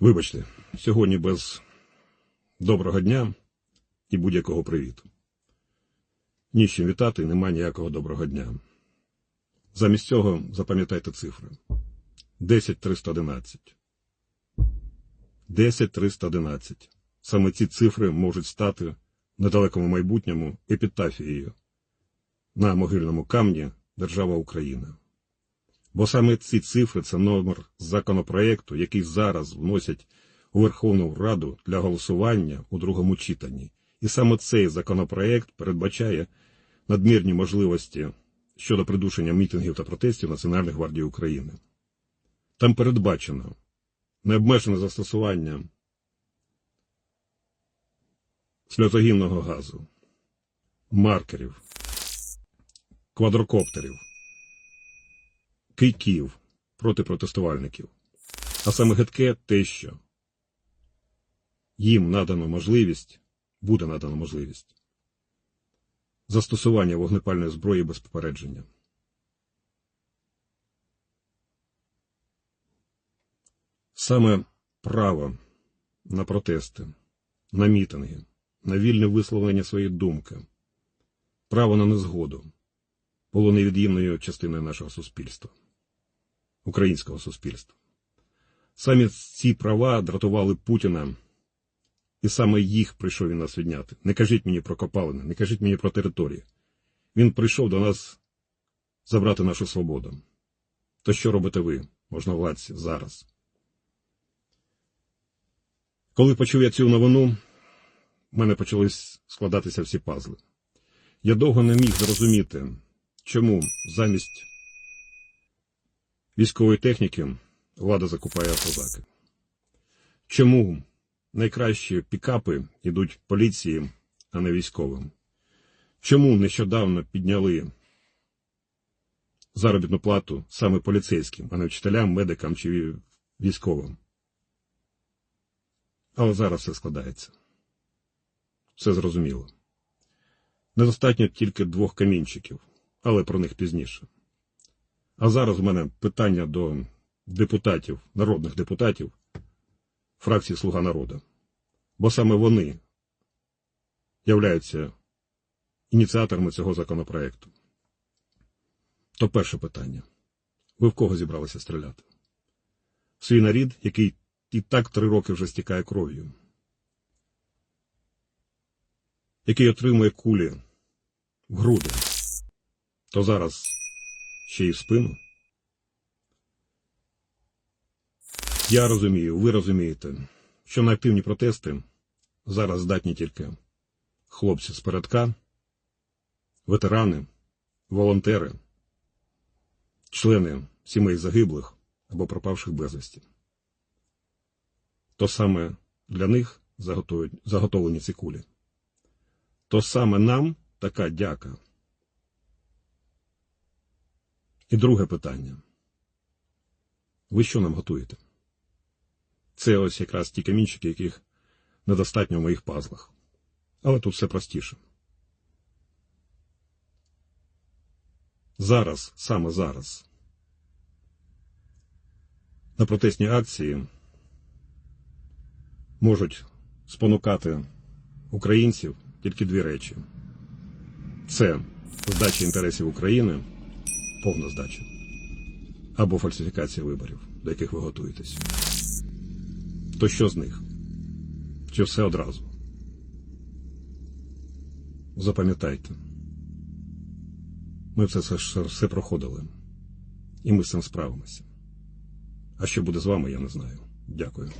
Вибачте, сьогодні без доброго дня і будь-якого привіту. Ні з чим вітати, нема ніякого доброго дня. Замість цього запам'ятайте цифри. 10311. 10311. Саме ці цифри можуть стати в недалекому майбутньому епітафією на могильному камні Держава Україна. Бо саме ці цифри це номер законопроекту, який зараз вносять у Верховну Раду для голосування у другому читанні. І саме цей законопроект передбачає надмірні можливості щодо придушення мітингів та протестів Національної гвардії України. Там передбачено необмежене застосування сльозогінного газу, маркерів, квадрокоптерів, кийків проти протестувальників. А саме гидке те, що їм надано можливість, буде надано можливість застосування вогнепальної зброї без попередження. Саме право на протести, на мітинги, на вільне висловлення своєї думки, право на незгоду було невід'ємною частиною нашого суспільства, українського суспільства. Самі ці права дратували Путіна, і саме їх прийшов він нас відняти. Не кажіть мені про копалини, не кажіть мені про території. Він прийшов до нас забрати нашу свободу. То що робите ви, можновладці, зараз? Коли почув я цю новину, в мене почали складатися всі пазли. Я довго не міг зрозуміти, чому замість військової техніки влада закупає автозаки. Чому найкращі пікапи йдуть поліції, а не військовим? Чому нещодавно підняли заробітну плату саме поліцейським, а не вчителям, медикам чи військовим? Але зараз все складається. Все зрозуміло. Недостатньо тільки двох камінчиків, але про них пізніше. А зараз у мене питання до депутатів, народних депутатів фракції Слуга народу. Бо саме вони являються ініціаторами цього законопроекту. То перше питання. Ви в кого зібралися стріляти? В свій нарід, який і так три роки вже стікає кров'ю, який отримує кулі в груди, то зараз ще й в спину. Я розумію, ви розумієте, що на активні протести зараз здатні тільки хлопці з передка, ветерани, волонтери, члени сімей загиблих або пропавших безвісті. То саме для них заготовлені ці кулі. То саме нам така дяка. І друге питання. Ви що нам готуєте? Це ось якраз ті камінчики, яких недостатньо в моїх пазлах. Але тут все простіше. Зараз, саме зараз, на протестні акції можуть спонукати українців тільки дві речі: це здача інтересів України, повна здача, або фальсифікація виборів, до яких ви готуєтесь. То що з них? Чи все одразу? Запам'ятайте. Ми все, все, все проходили, і ми з цим справимося. А що буде з вами, я не знаю. Дякую.